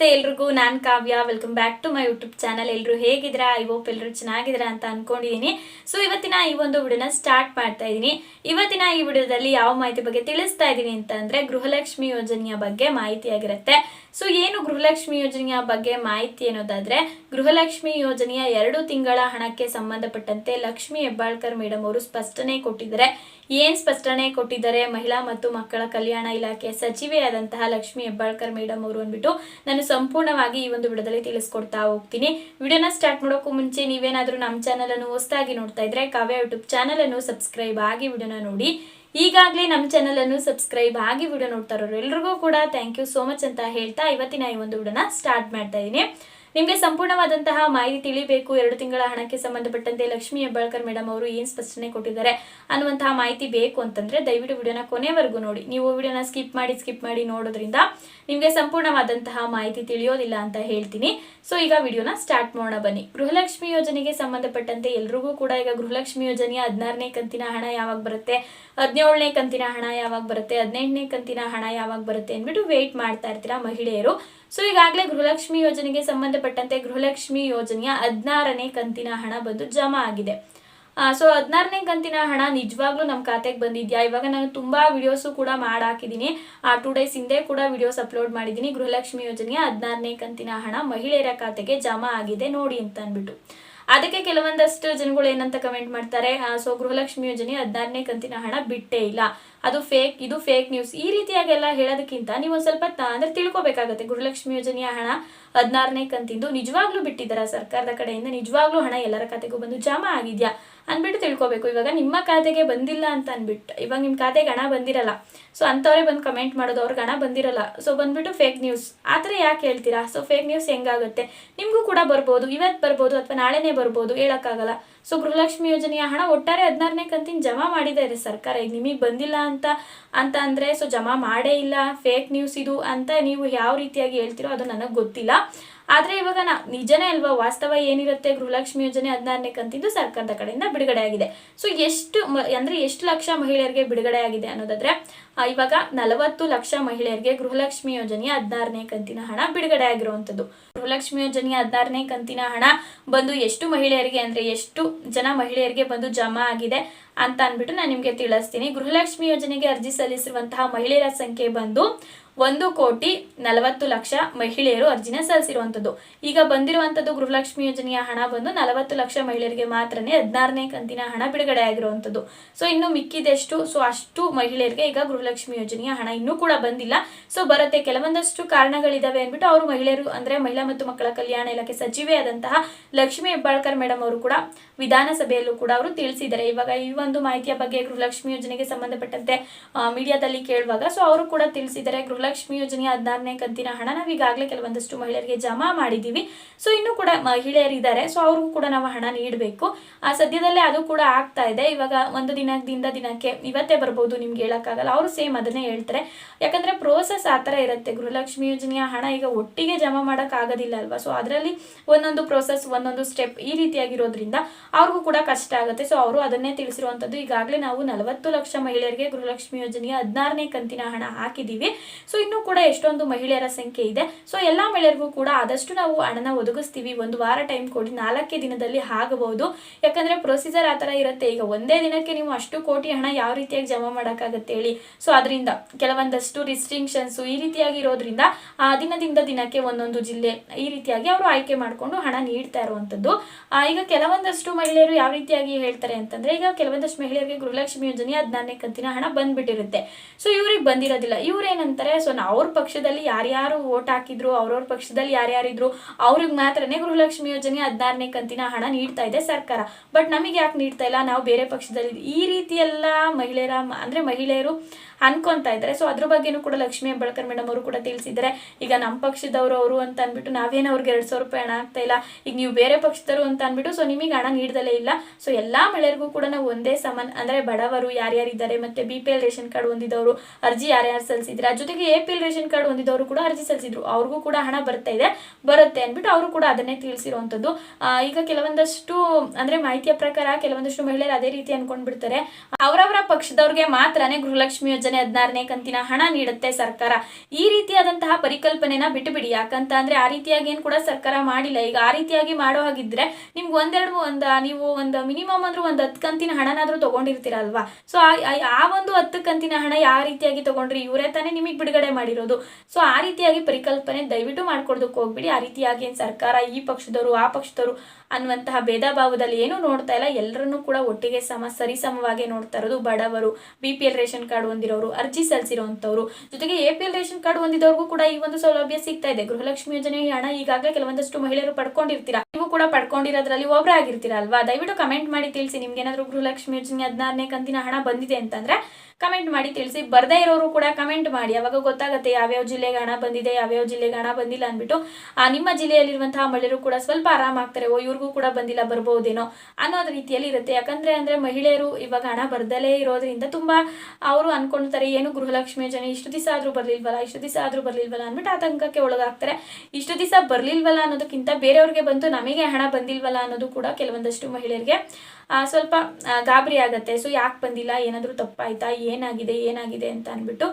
ನಮಸ್ತೆ ಎಲ್ರಿಗೂ, ನಾನು Kavya. Welcome back to my YouTube channel ಎಲ್ಲರೂ ಹೇಗಿದ್ದೀರಾ? ಐ ಹೋಪ್ ಎಲ್ಲರೂ ಚೆನ್ನಾಗಿದ್ರ ಅಂತ ಅನ್ಕೊಂಡಿದ್ದೀನಿ. ಸೊ ಇವತ್ತಿನ ಈ ಒಂದು ವಿಡಿಯೋನ ಸ್ಟಾರ್ಟ್ ಮಾಡ್ತಾ ಇದ್ದೀನಿ. ಇವತ್ತಿನ ಈ ವಿಡಿಯೋದಲ್ಲಿ ಯಾವ ಮಾಹಿತಿ ಬಗ್ಗೆ ತಿಳಿಸ್ತಾ ಇದ್ದೀನಿ ಅಂತ ಅಂದ್ರೆ ಗೃಹಲಕ್ಷ್ಮಿ ಯೋಜನೆಯ ಬಗ್ಗೆ ಮಾಹಿತಿ ಆಗಿರುತ್ತೆ ಸೊ ಏನು ಗೃಹಲಕ್ಷ್ಮಿ ಯೋಜನೆಯ ಬಗ್ಗೆ ಮಾಹಿತಿ ಅನ್ನೋದಾದ್ರೆ, ಗೃಹಲಕ್ಷ್ಮಿ ಯೋಜನೆಯ ಎರಡು ತಿಂಗಳ ಹಣಕ್ಕೆ ಸಂಬಂಧಪಟ್ಟಂತೆ ಲಕ್ಷ್ಮಿ ಹೆಬ್ಬಾಳ್ಕರ್ ಮೇಡಮ್ ಅವರು ಸ್ಪಷ್ಟನೆ ಕೊಟ್ಟಿದ್ದಾರೆ. ಏನು ಸ್ಪಷ್ಟನೆ ಕೊಟ್ಟಿದ್ದಾರೆ? ಮಹಿಳಾ ಮತ್ತು ಮಕ್ಕಳ ಕಲ್ಯಾಣ ಇಲಾಖೆ ಸಚಿವೆಯಾದಂತಹ ಲಕ್ಷ್ಮಿ ಹೆಬ್ಬಾಳ್ಕರ್ ಮೇಡಮ್ ಅವರು ಅಂದ್ಬಿಟ್ಟು ನಾನು ಸಂಪೂರ್ಣವಾಗಿ ಈ ಒಂದು ವಿಡಿಯೋದಲ್ಲಿ ತಿಳಿಸ್ಕೊಡ್ತಾ ಹೋಗ್ತೀನಿ. ವಿಡಿಯೋನ ಸ್ಟಾರ್ಟ್ ಮಾಡೋಕ್ಕೂ ಮುಂಚೆ ನೀವೇನಾದ್ರೂ ನಮ್ಮ ಚಾನಲನ್ನು ಹೊಸದಾಗಿ ನೋಡ್ತಾ ಇದ್ರೆ ಕಾವ್ಯ ಯೂಟ್ಯೂಬ್ ಚಾನಲನ್ನು ಸಬ್ಸ್ಕ್ರೈಬ್ ಆಗಿ ವಿಡಿಯೋನ ನೋಡಿ. ಈಗಾಗಲೇ ನಮ್ಮ ಚಾನಲನ್ನು ಸಬ್ಸ್ಕ್ರೈಬ್ ಆಗಿ ವಿಡಿಯೋ ನೋಡ್ತಾ ಇರೋರು ಎಲ್ರಿಗೂ ಕೂಡ ಥ್ಯಾಂಕ್ ಯು ಸೋ ಮಚ್ ಅಂತ ಹೇಳ್ತಾ ಇವತ್ತಿನ ಈ ಒಂದು ವಿಡಿಯೋನ ಸ್ಟಾರ್ಟ್ ಮಾಡ್ತಾ ಇದ್ದೀನಿ ನಿಮಗೆ ಸಂಪೂರ್ಣವಾದಂತಹ ಮಾಹಿತಿ ತಿಳಿಬೇಕು. ಎರಡು ತಿಂಗಳ ಹಣಕ್ಕೆ ಸಂಬಂಧಪಟ್ಟಂತೆ ಲಕ್ಷ್ಮಿ ಹೆಬ್ಬಾಳ್ಕರ್ ಮೇಡಮ್ ಅವರು ಏನು ಸ್ಪಷ್ಟನೆ ಕೊಟ್ಟಿದ್ದಾರೆ ಅನ್ನುವಂತಹ ಮಾಹಿತಿ ಬೇಕು ಅಂತಂದ್ರೆ ದಯವಿಟ್ಟು ವಿಡಿಯೋನ ಕೊನೆವರೆಗೂ ನೋಡಿ. ನೀವು ವಿಡಿಯೋನ ಸ್ಕಿಪ್ ಮಾಡಿ ಸ್ಕಿಪ್ ಮಾಡಿ ನೋಡೋದ್ರಿಂದ ನಿಮಗೆ ಸಂಪೂರ್ಣವಾದಂತಹ ಮಾಹಿತಿ ತಿಳಿಯೋದಿಲ್ಲ ಅಂತ ಹೇಳ್ತೀನಿ. ಸೊ ಈಗ ವಿಡಿಯೋನ ಸ್ಟಾರ್ಟ್ ಮಾಡೋಣ ಬನ್ನಿ. ಗೃಹಲಕ್ಷ್ಮಿ ಯೋಜನೆಗೆ ಸಂಬಂಧಪಟ್ಟಂತೆ ಎಲ್ರಿಗೂ ಕೂಡ ಈಗ ಗೃಹಲಕ್ಷ್ಮಿ ಯೋಜನೆಯ ಹದಿನಾರನೇ ಕಂತಿನ ಹಣ ಯಾವಾಗ ಬರುತ್ತೆ, ಹದಿನೇಳನೇ ಕಂತಿನ ಹಣ ಯಾವಾಗ ಬರುತ್ತೆ, ಹದಿನೆಂಟನೇ ಕಂತಿನ ಹಣ ಯಾವಾಗ ಬರುತ್ತೆ ಅಂದ್ಬಿಟ್ಟು ವೇಟ್ ಮಾಡ್ತಾ ಇರ್ತೀರಾ ಮಹಿಳೆಯರು. ಸೊ ಈಗಾಗಲೇ ಗೃಹಲಕ್ಷ್ಮಿ ಯೋಜನೆಗೆ ಸಂಬಂಧಪಟ್ಟಂತೆ ಗೃಹಲಕ್ಷ್ಮಿ ಯೋಜನೆಯ ಹದಿನಾರನೇ ಕಂತಿನ ಹಣ ಬಂದು ಜಮಾ ಆಗಿದೆ. ಸೊ ಹದಿನಾರನೇ ಕಂತಿನ ಹಣ ನಿಜವಾಗ್ಲೂ ನಮ್ಮ ಖಾತೆಗೆ ಬಂದಿದ್ಯಾ? ಇವಾಗ ನಾನು ತುಂಬಾ ವಿಡಿಯೋಸು ಕೂಡ ಮಾಡಾಕಿದ್ದೀನಿ ಆ ಟೂ ಡೇಸ್ ಹಿಂದೆ ಕೂಡ ವಿಡಿಯೋಸ್ ಅಪ್ಲೋಡ್ ಮಾಡಿದ್ದೀನಿ ಗೃಹಲಕ್ಷ್ಮಿ ಯೋಜನೆಯ ಹದಿನಾರನೇ ಕಂತಿನ ಹಣ ಮಹಿಳೆಯರ ಖಾತೆಗೆ ಜಮಾ ಆಗಿದೆ ನೋಡಿ ಅಂತ ಅಂದ್ಬಿಟ್ಟು. ಅದಕ್ಕೆ ಕೆಲವೊಂದಷ್ಟು ಜನಗಳು ಏನಂತ ಕಮೆಂಟ್ ಮಾಡ್ತಾರೆ? ಸೊ ಗೃಹಲಕ್ಷ್ಮಿ ಯೋಜನೆ ಹದಿನಾರನೇ ಕಂತಿನ ಹಣ ಬಿಟ್ಟೇ ಇಲ್ಲ. ಅದು ಫೇಕ್ ಇದು ಫೇಕ್ ನ್ಯೂಸ್ ಈ ರೀತಿಯಾಗೆಲ್ಲ ಹೇಳೋದಕ್ಕಿಂತ ನೀವು ಒಂದು ಸ್ವಲ್ಪ ಅಂದರೆ ತಿಳ್ಕೊಬೇಕಾಗತ್ತೆ. ಗೃಹಲಕ್ಷ್ಮಿ ಯೋಜನೆಯ ಹಣ ಹದಿನಾರನೇ ಕಂತಿಂದು ನಿಜವಾಗ್ಲೂ ಬಿಟ್ಟಿದ್ದಾರಾ ಸರ್ಕಾರದ ಕಡೆಯಿಂದ? ನಿಜವಾಗ್ಲೂ ಹಣ ಎಲ್ಲರ ಖಾತೆಗೂ ಬಂದು ಜಮಾ ಆಗಿದೆಯಾ? ಅಂದ್ಬಿಟ್ಟು ತಿಳ್ಕೊಬೇಕು. ಇವಾಗ ನಿಮ್ಮ ಖಾತೆಗೆ ಬಂದಿಲ್ಲ ಅಂತ ಅಂದ್ಬಿಟ್ಟು, ಇವಾಗ ನಿಮ್ಮ ಖಾತೆಗೆ ಹಣ ಬಂದಿರಲ್ಲ. ಸೊ ಅಂಥವ್ರೇ ಬಂದು ಕಮೆಂಟ್ ಮಾಡೋದು, ಅವ್ರಿಗೆ ಹಣ ಬಂದಿರಲ್ಲ. ಸೊ ಬಂದ್ಬಿಟ್ಟು ಫೇಕ್ ನ್ಯೂಸ್ ಆ ಥರ ಯಾಕೆ ಹೇಳ್ತೀರಾ? ಸೊ ಫೇಕ್ ನ್ಯೂಸ್ ಹೆಂಗಾಗುತ್ತೆ? ನಿಮಗೂ ಕೂಡ ಬರ್ಬೋದು, ಇವತ್ತು ಬರ್ಬೋದು ಅಥವಾ ನಾಳೆನೇ ಬರ್ಬೋದು, ಹೇಳೋಕ್ಕಾಗಲ್ಲ. ಸೊ ಗೃಹಲಕ್ಷ್ಮಿ ಯೋಜನೆಯ ಹಣ ಒಟ್ಟಾರೆ ಹದಿನಾರನೇ ಕಂತಿನ ಜಮಾ ಮಾಡಿದ್ದಾರೆ ಸರ್ಕಾರ. ಈಗ ನಿಮಗೆ ಬಂದಿಲ್ಲ ಅಂತ ಅಂತ ಅಂದರೆ, ಸೊ ಜಮಾ ಮಾಡೇ ಇಲ್ಲ ಫೇಕ್ ನ್ಯೂಸ್ ಇದು ಅಂತ ನೀವು ಯಾವ ರೀತಿಯಾಗಿ ಹೇಳ್ತೀರೋ ಅದು ನನಗೆ ಗೊತ್ತಿಲ್ಲ. ಆದರೆ ಇವಾಗ ನಾ ನಿಜನೇ ಅಲ್ವಾ, ವಾಸ್ತವ ಏನಿರುತ್ತೆ, ಗೃಹಲಕ್ಷ್ಮಿ ಯೋಜನೆ ಹದಿನಾರನೇ ಕಂತಿದ್ದು ಸರ್ಕಾರದ ಕಡೆಯಿಂದ ಬಿಡುಗಡೆ ಆಗಿದೆ ಸೊ ಎಷ್ಟು ಅಂದರೆ ಎಷ್ಟು ಲಕ್ಷ ಮಹಿಳೆಯರಿಗೆ ಬಿಡುಗಡೆ ಆಗಿದೆ ಅನ್ನೋದಾದ್ರೆ ಇವಾಗ ನಲವತ್ತು ಲಕ್ಷ ಮಹಿಳೆಯರಿಗೆ ಗೃಹಲಕ್ಷ್ಮಿ ಯೋಜನೆಯ ಹದಿನಾರನೇ ಕಂತಿನ ಹಣ ಬಿಡುಗಡೆ ಆಗಿರುವಂಥದ್ದು ಗೃಹಲಕ್ಷ್ಮಿ ಯೋಜನೆಯ ಹದಿನಾರನೇ ಕಂತಿನ ಹಣ ಬಂದು ಎಷ್ಟು ಮಹಿಳೆಯರಿಗೆ ಅಂದ್ರೆ ಎಷ್ಟು ಜನ ಮಹಿಳೆಯರಿಗೆ ಬಂದು ಜಮಾ ಆಗಿದೆ ಅಂತ ಅಂದ್ಬಿಟ್ಟು ನಾನು ನಿಮಗೆ ತಿಳಿಸ್ತೀನಿ. ಗೃಹಲಕ್ಷ್ಮಿ ಯೋಜನೆಗೆ ಅರ್ಜಿ ಸಲ್ಲಿಸಿರುವಂತಹ ಮಹಿಳೆಯರ ಸಂಖ್ಯೆ ಬಂದು ಒಂದು ಕೋಟಿ ನಲವತ್ತು ಲಕ್ಷ ಮಹಿಳೆಯರು ಅರ್ಜಿನ ಸಲ್ಲಿಸಿರುವಂಥದ್ದು. ಈಗ ಬಂದಿರುವಂಥದ್ದು ಗೃಹಲಕ್ಷ್ಮಿ ಯೋಜನೆಯ ಹಣ ಬಂದು ನಲವತ್ತು ಲಕ್ಷ ಮಹಿಳೆಯರಿಗೆ ಮಾತ್ರನೇ ಹದಿನಾರನೇ ಕಂತಿನ ಹಣ ಬಿಡುಗಡೆ ಆಗಿರುವಂಥದ್ದು. ಸೊ ಇನ್ನು ಮಿಕ್ಕಿದೆಷ್ಟು? ಸೊ ಅಷ್ಟು ಮಹಿಳೆಯರಿಗೆ ಈಗ ಗೃಹಲಕ್ಷ್ಮಿ ಯೋಜನೆಯ ಹಣ ಇನ್ನೂ ಕೂಡ ಬಂದಿಲ್ಲ. ಸೊ ಬರುತ್ತೆ. ಕೆಲವೊಂದಷ್ಟು ಕಾರಣಗಳಿದಾವೆ ಅಂದ್ಬಿಟ್ಟು ಅವರು ಮಹಿಳೆಯರು ಅಂದ್ರೆ ಮಹಿಳಾ ಮತ್ತು ಮಕ್ಕಳ ಕಲ್ಯಾಣ ಇಲಾಖೆ ಸಚಿವೆಯಾದಂತಹ ಲಕ್ಷ್ಮಿ ಹೆಬ್ಬಾಳ್ಕರ್ ಮೇಡಮ್ ಅವರು ಕೂಡ ವಿಧಾನಸಭೆಯಲ್ಲೂ ಕೂಡ ಅವರು ತಿಳಿಸಿದ್ದಾರೆ. ಇವಾಗ ಈ ಒಂದು ಮಾಹಿತಿಯ ಬಗ್ಗೆ ಗೃಹಲಕ್ಷ್ಮಿ ಯೋಜನೆಗೆ ಸಂಬಂಧಪಟ್ಟಂತೆ ಮೀಡಿಯಾದಲ್ಲಿ ಕೇಳುವಾಗ ಸೊ ಅವರು ಕೂಡ ತಿಳಿಸಿದ್ದಾರೆ. ಗೃಹಲಕ್ಷ್ಮಿ ಯೋಜನೆಯ ಹದಿನಾರನೇ ಕಂತಿನ ಹಣ ನಾವು ಈಗಾಗಲೇ ಕೆಲವೊಂದಷ್ಟು ಮಹಿಳೆಯರಿಗೆ ಜಮಾ ಮಾಡಿದ್ದೀವಿ ಸೊ ಇನ್ನೂ ಕೂಡ ಮಹಿಳೆಯರಿದ್ದಾರೆ. ಸೊ ಅವ್ರಿಗೂ ಕೂಡ ನಾವು ಹಣ ನೀಡಬೇಕು. ಆ, ಸದ್ಯದಲ್ಲೇ ಅದು ಕೂಡ ಆಗ್ತಾ ಇದೆ. ಇವಾಗ ಒಂದು ದಿನದಿಂದ ದಿನಕ್ಕೆ ಇವತ್ತೇ ಬರ್ಬೋದು ನಿಮ್ಗೆ ಹೇಳಕ್ಕಾಗಲ್ಲ. ಅವರು ಸೇಮ್ ಅದನ್ನೇ ಹೇಳ್ತಾರೆ. ಯಾಕಂದ್ರೆ ಪ್ರೋಸೆಸ್ ಆ ಥರ ಇರುತ್ತೆ. ಗೃಹಲಕ್ಷ್ಮಿ ಯೋಜನೆಯ ಹಣ ಈಗ ಒಟ್ಟಿಗೆ ಜಮಾ ಮಾಡೋಕ್ಕಾಗೋದಿಲ್ಲ ಅಲ್ವಾ? ಸೊ ಅದರಲ್ಲಿ ಒಂದೊಂದು ಪ್ರೋಸೆಸ್ ಒಂದೊಂದು ಸ್ಟೆಪ್ ಈ ರೀತಿಯಾಗಿರೋದ್ರಿಂದ ಅವ್ರಿಗೂ ಕೂಡ ಕಷ್ಟ ಆಗುತ್ತೆ. ಸೊ ಅವರು ಅದನ್ನೇ ತಿಳಿಸಿರುವಂಥದ್ದು. ಈಗಾಗಲೇ ನಾವು ನಲವತ್ತು ಲಕ್ಷ ಮಹಿಳೆಯರಿಗೆ ಗೃಹಲಕ್ಷ್ಮಿ ಯೋಜನೆಯ ಹದಿನಾರನೇ ಕಂತಿನ ಹಣ ಹಾಕಿದ್ದೀವಿ ಸೊ ಇನ್ನೂ ಕೂಡ ಎಷ್ಟೊಂದು ಮಹಿಳೆಯರ ಸಂಖ್ಯೆ ಇದೆ. ಸೊ ಎಲ್ಲಾ ಮಹಿಳೆಯರಿಗೂ ಕೂಡ ಆದಷ್ಟು ನಾವು ಹಣನ ಒದಗಿಸ್ತೀವಿ. ಒಂದು ವಾರ ಟೈಮ್ ಕೊಡಿ, ನಾಲ್ಕೇ ದಿನದಲ್ಲಿ ಆಗಬಹುದು. ಯಾಕಂದ್ರೆ ಪ್ರೊಸೀಜರ್ ಆ ಥರ ಇರುತ್ತೆ. ಈಗ ಒಂದೇ ದಿನಕ್ಕೆ ನೀವು ಅಷ್ಟು ಕೋಟಿ ಹಣ ಯಾವ ರೀತಿಯಾಗಿ ಜಮಾ ಮಾಡೋಕ್ಕಾಗತ್ತೆ ಹೇಳಿ. ಸೊ ಅದರಿಂದ ಕೆಲವೊಂದಷ್ಟು ರಿಸ್ಟ್ರಿಕ್ಷನ್ಸ್ ಈ ರೀತಿಯಾಗಿ ಇರೋದ್ರಿಂದ, ಆ ದಿನದಿಂದ ದಿನಕ್ಕೆ ಒಂದೊಂದು ಜಿಲ್ಲೆ ಈ ರೀತಿಯಾಗಿ ಅವರು ಆಯ್ಕೆ ಮಾಡಿಕೊಂಡು ಹಣ ನೀಡ್ತಾ ಇರುವಂಥದ್ದು. ಈಗ ಕೆಲವೊಂದಷ್ಟು ಮಹಿಳೆಯರು ಯಾವ ರೀತಿಯಾಗಿ ಹೇಳ್ತಾರೆ ಅಂತಂದ್ರೆ, ಈಗ ಕೆಲವೊಂದಷ್ಟು ಮಹಿಳೆಯರಿಗೆ ಗೃಹಲಕ್ಷ್ಮಿ ಯೋಜನೆ ಹದಿನಾರನೇ ಕಂತಿನ ಹಣ ಬಂದ್ಬಿಟ್ಟಿರುತ್ತೆ. ಸೊ ಇವ್ರಿಗೆ ಬಂದಿರೋದಿಲ್ಲ. ಇವ್ರು ಸೊ ಅವ್ರ ಪಕ್ಷದಲ್ಲಿ ಯಾರ್ಯಾರು ಓಟ್ ಹಾಕಿದ್ರು, ಅವ್ರವ್ರ ಪಕ್ಷದಲ್ಲಿ ಯಾರ್ಯಾರಿದ್ರು, ಅವ್ರಿಗೆ ಮಾತ್ರನೇ ಗೃಹಲಕ್ಷ್ಮಿ ಯೋಜನೆ ಹದಿನಾರನೇ ಕಂತಿನ ಹಣ ನೀಡ್ತಾ ಇದೆ ಸರ್ಕಾರ. ಬಟ್ ನಮಗೆ ಯಾಕೆ ನೀಡ್ತಾ ಇಲ್ಲ? ನಾವು ಬೇರೆ ಪಕ್ಷದಲ್ಲಿ ಈ ರೀತಿ ಎಲ್ಲ ಮಹಿಳೆಯರ ಅಂದ್ರೆ ಮಹಿಳೆಯರು ಅನ್ಕೊಂತಾ ಇದ್ದಾರೆ ಸೊ ಅದ್ರ ಬಗ್ಗೆನೂ ಕೂಡ ಲಕ್ಷ್ಮೀ ಹೆಬ್ಬಾಳ್ಕರ್ ಮೇಡಮ್ ಅವರು ಕೂಡ ತಿಳಿಸಿದ್ದಾರೆ ಈಗ ನಮ್ಮ ಪಕ್ಷದವರು ಅವರು ಅಂತ ಅಂದ್ಬಿಟ್ಟು ನಾವೇನು ಅವ್ರಿಗೆ ಎರಡು ಸಾವಿರ ರೂಪಾಯಿ ಹಣ ಆಗ್ತಾ ಇಲ್ಲ? ಈಗ ನೀವು ಬೇರೆ ಪಕ್ಷದವರು ಅಂತ ಅಂದ್ಬಿಟ್ಟು ಸೊ ನಿಮಗೆ ಹಣ ನೀಡ್ದಲೇ ಇಲ್ಲ. ಸೊ ಎಲ್ಲಾ ಮಹಿಳೆಯರಿಗೂ ಕೂಡ ನಾವು ಒಂದೇ ಸಮಾನ, ಅಂದ್ರೆ ಬಡವರು ಯಾರ್ಯಾರಿದ್ದಾರೆ, ಮತ್ತೆ B P L ration card ಹೊಂದಿದವರು, ಅರ್ಜಿ ಯಾರ್ಯಾರು ಸಲ್ಲಿಸಿದ್ರೆ? ಜೊತೆಗೆ A P L ration card ಹೊಂದಿದವರು ಕೂಡ ಅರ್ಜಿ ಸಲ್ಲಿಸಿದ್ರು. ಅವ್ರಿಗೂ ಕೂಡ ಹಣ ಬರ್ತಾ ಇದೆ, ಬರುತ್ತೆ ಅಂದ್ಬಿಟ್ಟು ಅವರು ಕೂಡ ಅದನ್ನೇ ತಿಳಿಸಿರುವಂಥದ್ದು. ಈಗ ಕೆಲವೊಂದಷ್ಟು, ಅಂದ್ರೆ ಮಾಹಿತಿಯ ಪ್ರಕಾರ ಕೆಲವೊಂದಷ್ಟು ಮಹಿಳೆಯರು ಅದೇ ರೀತಿ ಅನ್ಕೊಂಡ್ಬಿಡ್ತಾರೆ. ಅವರವರ ಪಕ್ಷದವ್ರಿಗೆ ಮಾತ್ರನೇ ಗೃಹಲಕ್ಷ್ಮಿ ಯೋಜನೆ ಹದಿನಾರನೇ ಕಂತಿನ ಹಣ ನೀಡುತ್ತೆ ಸರ್ಕಾರ. ಈ ರೀತಿಯಾದಂತಹ ಪರಿಕಲ್ಪನೆನ ಬಿಟ್ಟುಬಿಡಿ ಯಾಕಂತ ಅಂದ್ರೆ ಆ ರೀತಿಯಾಗಿ ಏನು ಕೂಡ ಸರ್ಕಾರ ಮಾಡಿಲ್ಲ. ಈಗ ಆ ರೀತಿಯಾಗಿ ಮಾಡೋ ಹಾಗಿದ್ರೆ ನಿಮ್ಗೆ ಒಂದೆರಡು, ಒಂದು, ನೀವು ಒಂದು ಮಿನಿಮಮ್ ಅಂದ್ರೆ ಒಂದು ಹತ್ತು ಕಂತಿನ ಹಣನಾದ್ರೂ ತಗೊಂಡಿರ್ತೀರಲ್ವಾ? ಸೊ ಆ ಒಂದು ಹತ್ತು ಕಂತಿನ ಹಣ ಯಾವ ರೀತಿಯಾಗಿ ತಗೊಂಡ್ರಿ? ಇವರೇ ತಾನೇ ನಿಮಗೆ ಬಿಡುಗಡೆ ಮಾಡಿರೋದು. ಸೊ ಆ ರೀತಿಯಾಗಿ ಪರಿಕಲ್ಪನೆ ದಯವಿಟ್ಟು ಮಾಡ್ಕೊಡೋದಕ್ಕೆ ಹೋಗ್ಬಿಡಿ. ಆ ರೀತಿಯಾಗಿ ಸರ್ಕಾರ ಈ ಪಕ್ಷದವರು, ಆ ಪಕ್ಷದವರು ಅನ್ನುವಂತಹ ಭೇದ ಭಾವದಲ್ಲಿ ಏನು ನೋಡ್ತಾ ಇಲ್ಲ. ಎಲ್ಲರನ್ನೂ ಕೂಡ ಒಟ್ಟಿಗೆ ಸಮ, ಸರಿಸಮವಾಗಿ ನೋಡ್ತಾ ಇರೋದು ಬಡವರು B P L ration card ಹೊಂದಿರೋರು, ಅರ್ಜಿ ಸಲ್ಲಿಸಿರುವಂಥವ್ರು ಜೊತೆಗೆ A P L ration card ಹೊಂದಿದವ್ರಿಗೂ ಕೂಡ ಈ ಒಂದು ಸೌಲಭ್ಯ ಸಿಗ್ತಾ ಇದೆ. ಗೃಹಲಕ್ಷ್ಮಿ ಯೋಜನೆ ಹಣ ಈಗಾಗಲೇ ಕೆಲವೊಂದಷ್ಟು ಮಹಿಳೆಯರು ಪಡ್ಕೊಂಡಿರ್ತೀರಾ? ನೀವು ಕೂಡ ಪಡ್ಕೊಂಡಿರೋದ್ರಲ್ಲಿ ಒಬ್ಬರೇ ಆಗಿರ್ತೀರಾ ಅಲ್ವಾ? ದಯವಿಟ್ಟು ಕಮೆಂಟ್ ಮಾಡಿ ತಿಳಿಸಿ. ನಿಮ್ಗೆ ಏನಾದರೂ ಗೃಹಲಕ್ಷ್ಮಿ ಯೋಜನೆ ಹದಿನಾರನೇ ಕಂತಿನ ಹಣ ಬಂದಿದೆ ಅಂತಂದ್ರೆ ಕಮೆಂಟ್ ಮಾಡಿ ತಿಳಿಸಿ. ಬರ್ದೇ ಇರೋರು ಕೂಡ ಕಮೆಂಟ್ ಮಾಡಿ. ಅವಾಗ ಗೊತ್ತಾಗುತ್ತೆ ಯಾವ್ಯಾವ ಜಿಲ್ಲೆಗೆ ಹಣ ಬಂದಿದೆ, ಯಾವ್ಯಾವ ಜಿಲ್ಲೆಗೆ ಹಣ ಬಂದಿಲ್ಲ ಅಂದ್ಬಿಟ್ಟು, ಆ ನಿಮ್ಮ ಜಿಲ್ಲೆಯಲ್ಲಿರುವಂತಹ ಮಹಿಳೆಯರು ಕೂಡ ಸ್ವಲ್ಪ ಆರಾಮಾಗ್ತಾರೆ. ಓ ಇವ್ರಿಗೂ ಕೂಡ ಬಂದಿಲ್ಲ, ಬರ್ಬೋದೇನೋ ಅನ್ನೋದು ರೀತಿಯಲ್ಲಿ ಇರುತ್ತೆ. ಯಾಕಂದ್ರೆ ಅಂದ್ರೆ ಮಹಿಳೆಯರು ಇವಾಗ ಹಣ ಬರ್ದಲೇ ಇರೋದ್ರಿಂದ ತುಂಬಾ ಅವರು ಅನ್ಕೊಂಡ್ತಾರೆ, ಏನು ಗೃಹಲಕ್ಷ್ಮಿ ಯೋಜನೆ ಇಷ್ಟು ದಿವಸ ಆದ್ರೂ ಬರ್ಲಿಲ್ವಲ್ಲ, ಇಷ್ಟು ದಿವಸ ಆದ್ರೂ ಬರ್ಲಿಲ್ವಲ್ಲ ಅಂದ್ಬಿಟ್ಟು ಆತಂಕಕ್ಕೆ ಒಳಗಾಗ್ತಾರೆ. ಇಷ್ಟು ದಿವಸ ಬರ್ಲಿಲ್ವಲ್ಲ ಅನ್ನೋದಕ್ಕಿಂತ ಬೇರೆಯವ್ರಿಗೆ ಬಂತು, ನಮಗೆ ಹಣ ಬಂದಿಲ್ವಲ್ಲ ಅನ್ನೋದು ಕೂಡ ಕೆಲವೊಂದಷ್ಟು ಮಹಿಳೆಯರಿಗೆ ಸ್ವಲ್ಪ ಗಾಬರಿ ಆಗುತ್ತೆ. ಸೊ, ಯಾಕೆ ಬಂದಿಲ್ಲ? ಏನಾದರೂ ತಪ್ಪಾಯ್ತಾ? ಏನಾಗಿದೆ? ಏನಾಗಿದೆ? ಅಂತ ಅಂದ್ಬಿಟ್ಟು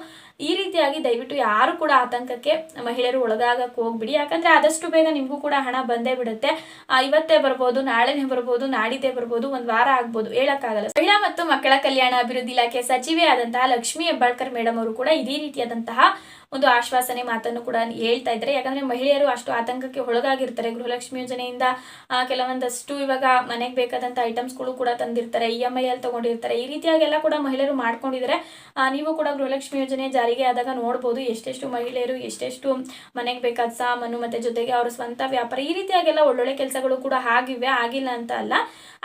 ಈ ರೀತಿಯಾಗಿ ದಯವಿಟ್ಟು ಯಾರು ಕೂಡ ಆತಂಕಕ್ಕೆ ಮಹಿಳೆಯರು ಒಳಗಾಗಕ್ಕೆ ಹೋಗ್ಬಿಡಿ. ಯಾಕಂದ್ರೆ ಆದಷ್ಟು ಬೇಗ ನಿಮಗೂ ಕೂಡ ಹಣ ಬಂದೇ ಬಿಡುತ್ತೆ. ಇವತ್ತೇ ಬರ್ಬೋದು, ನಾಳೆನೇ ಬರ್ಬೋದು, ನಾಡಿದ್ದೇ ಬರ್ಬೋದು, ಒಂದ್ ವಾರ ಆಗ್ಬೋದು, ಹೇಳಕ್ಕಾಗಲ್ಲ. ಮಹಿಳಾ ಮತ್ತು ಮಕ್ಕಳ ಕಲ್ಯಾಣ ಅಭಿವೃದ್ಧಿ ಇಲಾಖೆ ಸಚಿವೆ ಆದಂತಹ ಲಕ್ಷ್ಮಿ ಹೆಬ್ಬಾಳ್ಕರ್ ಮೇಡಮ್ ಅವರು ಕೂಡ ಇದೇ ರೀತಿಯಾದಂತಹ ಒಂದು ಆಶ್ವಾಸನೆ ಮಾತನ್ನು ಕೂಡ ಹೇಳ್ತಾ ಇದ್ದಾರೆ. ಯಾಕಂದ್ರೆ ಮಹಿಳೆಯರು ಅಷ್ಟು ಆತಂಕಕ್ಕೆ ಒಳಗಾಗಿರ್ತಾರೆ. ಗೃಹಲಕ್ಷ್ಮಿ ಯೋಜನೆಯಿಂದ ಕೆಲವೊಂದಷ್ಟು ಇವಾಗ ಮನೆಗೆ ಬೇಕಾದಂಥ ಐಟಮ್ಸ್ಗಳು ಕೂಡ ತಂದಿರ್ತಾರೆ. ಇ ಎಂ ಐ ಅಲ್ಲಿ ತಗೊಂಡಿರ್ತಾರೆ. ಈ ರೀತಿಯಾಗೆಲ್ಲ ಕೂಡ ಮಹಿಳೆಯರು ಮಾಡ್ಕೊಂಡಿದ್ದಾರೆ. ನೀವು ಕೂಡ ಗೃಹಲಕ್ಷ್ಮಿ ಯೋಜನೆ ಜಾರಿಗೆ ಆದಾಗ ನೋಡ್ಬೋದು ಎಷ್ಟೆಷ್ಟು ಮಹಿಳೆಯರು, ಎಷ್ಟೆಷ್ಟು ಮನೆಗೆ ಬೇಕಾದ ಸಾಮಾನು ಮತ್ತೆ ಜೊತೆಗೆ ಅವರ ಸ್ವಂತ ವ್ಯಾಪಾರ ಈ ರೀತಿಯಾಗೆಲ್ಲ ಒಳ್ಳೊಳ್ಳೆ ಕೆಲಸಗಳು ಕೂಡ ಆಗಿವೆ ಆಗಿಲ್ಲ ಅಂತ ಅಲ್ಲ.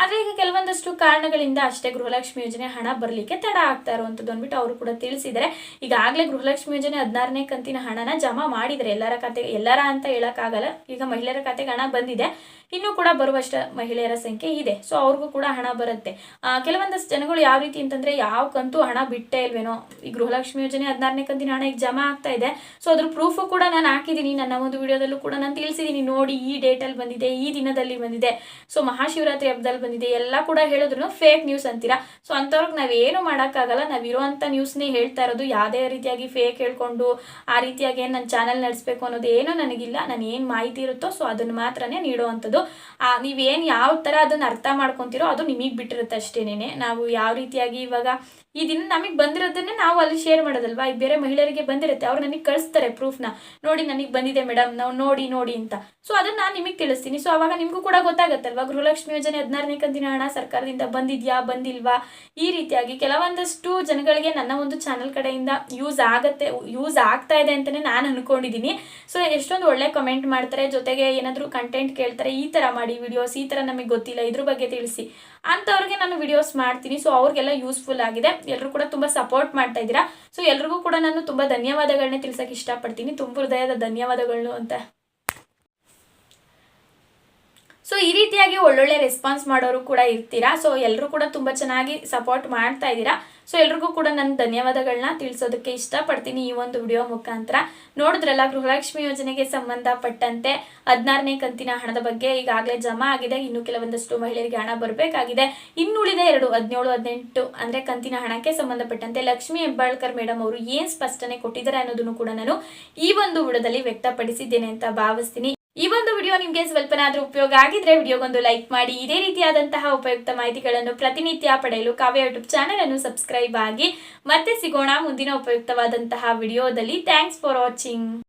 ಆದರೆ ಈಗ ಕೆಲವೊಂದಷ್ಟು ಕಾರಣಗಳಿಂದ ಅಷ್ಟೇ ಗೃಹಲಕ್ಷ್ಮಿ ಯೋಜನೆ ಹಣ ಬರಲಿಕ್ಕೆ ತಡ ಆಗ್ತಾ ಇರುವಂಥದ್ದು ಅಂದ್ಬಿಟ್ಟು ಅವರು ಕೂಡ ತಿಳಿಸಿದ್ದಾರೆ. ಈಗಾಗಲೇ ಗೃಹಲಕ್ಷ್ಮಿ ಯೋಜನೆ ಹದಿನಾರನೇ ಕಂತಿನ ಹಣನ ಜಮಾ ಮಾಡಿದರೆ ಎಲ್ಲರ ಖಾತೆಗೆ ಎಲ್ಲರ ಅಂತ ಹೇಳೋಕ್ಕಾಗಲ್ಲ. ಈಗ ಮಹಿಳೆಯರ ಖಾತೆಗೆ ಹಣ ಬಂದಿದೆ. ಇನ್ನೂ ಕೂಡ ಬರುವಷ್ಟು ಮಹಿಳೆಯರ ಸಂಖ್ಯೆ ಇದೆ. ಸೊ ಅವ್ರಿಗೂ ಕೂಡ ಹಣ ಬರುತ್ತೆ. ಕೆಲವೊಂದಷ್ಟು ಜನಗಳು ಯಾವ ರೀತಿ ಅಂತಂದ್ರೆ ಯಾವ ಕಂತು ಹಣ ಬಿಟ್ಟೇ ಇಲ್ವೇನೋ. ಈ ಗೃಹಲಕ್ಷ್ಮಿ ಯೋಜನೆ ಹದಿನಾರನೇ ಕಂತಿನ ಹಣ ಈಗ ಜಮಾ ಆಗ್ತಾ ಇದೆ. ಸೊ ಅದ್ರ ಪ್ರೂಫು ಕೂಡ ನಾನು ಹಾಕಿದ್ದೀನಿ ನನ್ನ ಒಂದು ವಿಡಿಯೋದಲ್ಲೂ ಕೂಡ ನಾನು ತಿಳಿಸಿದ್ದೀನಿ ನೋಡಿ, ಈ ಡೇಟಲ್ಲಿ ಬಂದಿದೆ, ಈ ದಿನದಲ್ಲಿ ಬಂದಿದೆ. ಸೊ ಮಹಾಶಿವರಾತ್ರಿ ಹಬ್ಬದಲ್ಲಿ ಬಂದಿದೆ. ಎಲ್ಲ ಕೂಡ ಹೇಳಿದ್ರು ಫೇಕ್ ನ್ಯೂಸ್ ಅಂತೀರಾ? ಸೊ ಅಂಥವ್ರಿಗೆ ನಾವೇನು ಮಾಡೋಕ್ಕಾಗಲ್ಲ. ನಾವು ಇರೋವಂಥ ನ್ಯೂಸ್ನೇ ಹೇಳ್ತಾ ಇರೋದು ಯಾವುದೇ ರೀತಿಯಾಗಿ ಫೇಕ್ ಹೇಳ್ಕೊಂಡು, ಆ ರೀತಿಯಾಗಿ ಏನು ನನ್ನ ಚಾನಲ್ ನಡೆಸಬೇಕು ಅನ್ನೋದು ಏನೂ ನನಗಿಲ್ಲ. ನಾನು ಏನು ಮಾಹಿತಿ ಇರುತ್ತೋ ಸೊ ಅದನ್ನು ಮಾತ್ರನೇ ನೀಡುವಂಥದ್ದು. ನೀವೇನು ಯಾವ ಥರ ಅದನ್ನು ಅರ್ಥ ಮಾಡ್ಕೊತೀರೋ ಅದು ನಿಮಗೆ ಬಿಟ್ಟಿರುತ್ತೆ ಅಷ್ಟೇನೆ ನಾವು ಯಾವ ರೀತಿಯಾಗಿ ಇವಾಗ ಈ ದಿನ ನಮಗೆ ಬಂದಿರೋದನ್ನೇ ನಾವು ಅಲ್ಲಿ ಶೇರ್ ಮಾಡೋದಲ್ವಾ? ಈ ಬೇರೆ ಮಹಿಳೆಯರಿಗೆ ಬಂದಿರುತ್ತೆ. ಅವ್ರು ನನಗೆ ಕಳಿಸ್ತಾರೆ ಪ್ರೂಫ್ನ ನೋಡಿ ನನಗೆ ಬಂದಿದೆ ಮೇಡಮ್ ನಾವು ನೋಡಿ ನೋಡಿ ಅಂತ. ಸೊ ಅದನ್ನ ನಾನು ನಿಮಗೆ ತಿಳಿಸ್ತೀನಿ. ಸೊ ಅವಾಗ ನಿಮಗೂ ಕೂಡ ಗೊತ್ತಾಗತ್ತಲ್ವಾ? ಗೃಹಲಕ್ಷ್ಮಿ ಯೋಜನೆ ಹದಿನಾರನೇ ಕಂತಿನ ಹಣ ಸರ್ಕಾರದಿಂದ ಬಂದಿದ್ಯಾ, ಬಂದಿಲ್ವಾ? ಈ ರೀತಿಯಾಗಿ ಕೆಲವೊಂದಷ್ಟು ಜನಗಳಿಗೆ ನನ್ನ ಒಂದು ಚಾನಲ್ ಕಡೆಯಿಂದ ಯೂಸ್ ಆಗತ್ತೆ, ಯೂಸ್ ಆಗ್ತಾ ಇದೆ ಅಂತಲೇ ನಾನು ಅನ್ಕೊಂಡಿದ್ದೀನಿ ಸೊ ಎಷ್ಟೊಂದು ಒಳ್ಳೆ ಕಮೆಂಟ್ ಮಾಡ್ತಾರೆ, ಜೊತೆಗೆ ಏನಾದರೂ ಕಂಟೆಂಟ್ ಕೇಳ್ತಾರೆ, ಈ ಥರ ಮಾಡಿ ವಿಡಿಯೋಸ್ ಈ ಥರ ನಮಗೆ ಗೊತ್ತಿಲ್ಲ, ಇದ್ರ ಬಗ್ಗೆ ತಿಳಿಸಿ ಅಂಥವ್ರಿಗೆ ನಾನು ವಿಡಿಯೋಸ್ ಮಾಡ್ತೀನಿ. ಸೊ ಅವ್ರಿಗೆಲ್ಲ ಯೂಸ್ಫುಲ್ ಆಗಿದೆ. ಎಲ್ಲರೂ ಕೂಡ ತುಂಬ ಸಪೋರ್ಟ್ ಮಾಡ್ತಾ ಇದ್ದೀರಾ. ಸೊ ಎಲ್ರಿಗೂ ಕೂಡ ನಾನು ತುಂಬ ಧನ್ಯವಾದಗಳನ್ನೇ ತಿಳ್ಸಕ್ಕೆ ಇಷ್ಟಪಡ್ತೀನಿ. ತುಂಬ ಹೃದಯದ ಧನ್ಯವಾದಗಳು ಅಂತ. ಸೊ ಈ ರೀತಿಯಾಗಿ ಒಳ್ಳೊಳ್ಳೆ ರೆಸ್ಪಾನ್ಸ್ ಮಾಡೋರು ಕೂಡ ಇರ್ತೀರಾ? ಸೊ ಎಲ್ಲರೂ ಕೂಡ ತುಂಬ ಚೆನ್ನಾಗಿ ಸಪೋರ್ಟ್ ಮಾಡ್ತಾ ಇದ್ದೀರಾ? ಸೊ ಎಲ್ರಿಗೂ ಕೂಡ ನಾನು ಧನ್ಯವಾದಗಳನ್ನ ತಿಳಿಸೋದಕ್ಕೆ ಇಷ್ಟಪಡ್ತೀನಿ ಈ ಒಂದು ವಿಡಿಯೋ ಮುಖಾಂತರ. ನೋಡಿದ್ರಲ್ಲ ಗೃಹಲಕ್ಷ್ಮಿ ಯೋಜನೆಗೆ ಸಂಬಂಧಪಟ್ಟಂತೆ ಹದಿನಾರನೇ ಕಂತಿನ ಹಣದ ಬಗ್ಗೆ ಈಗಾಗಲೇ ಜಮಾ ಆಗಿದೆ. ಇನ್ನು ಕೆಲವೊಂದಷ್ಟು ಮಹಿಳೆಯರಿಗೆ ಹಣ ಬರಬೇಕಾಗಿದೆ. ಇನ್ನುಳಿದ ಎರಡು ಹದಿನೇಳು, ಹದಿನೆಂಟು ಅಂದರೆ ಕಂತಿನ ಹಣಕ್ಕೆ ಸಂಬಂಧಪಟ್ಟಂತೆ ಲಕ್ಷ್ಮಿ ಹೆಬ್ಬಾಳ್ಕರ್ ಮೇಡಮ್ ಅವರು ಏನು ಸ್ಪಷ್ಟನೆ ಕೊಟ್ಟಿದ್ದಾರೆ ಅನ್ನೋದನ್ನು ಕೂಡ ನಾನು ಈ ಒಂದು ವಿಡಿಯೋದಲ್ಲಿ ವ್ಯಕ್ತಪಡಿಸಿದ್ದೇನೆ ಅಂತ ಭಾವಿಸ್ತೀನಿ. ಈ ಒಂದು ವಿಡಿಯೋ ನಿಮಗೆ ಸ್ವಲ್ಪನಾದರೂ ಉಪಯೋಗ ಆಗಿದ್ರೆ ವಿಡಿಯೋಗೊಂದು ಲೈಕ್ ಮಾಡಿ. ಇದೇ ರೀತಿಯಾದಂತಹ ಉಪಯುಕ್ತ ಮಾಹಿತಿಗಳನ್ನು ಪ್ರತಿನಿತ್ಯ ಪಡೆಯಲು ಕಾವ್ಯ ಯೂಟ್ಯೂಬ್ ಚಾನೆಲ್ ಅನ್ನು ಸಬ್ಸ್ಕ್ರೈಬ್ ಆಗಿ ಮತ್ತೆ ಸಿಗೋಣ ಮುಂದಿನ ಉಪಯುಕ್ತವಾದಂತಹ ವಿಡಿಯೋದಲ್ಲಿ. Thanks for watching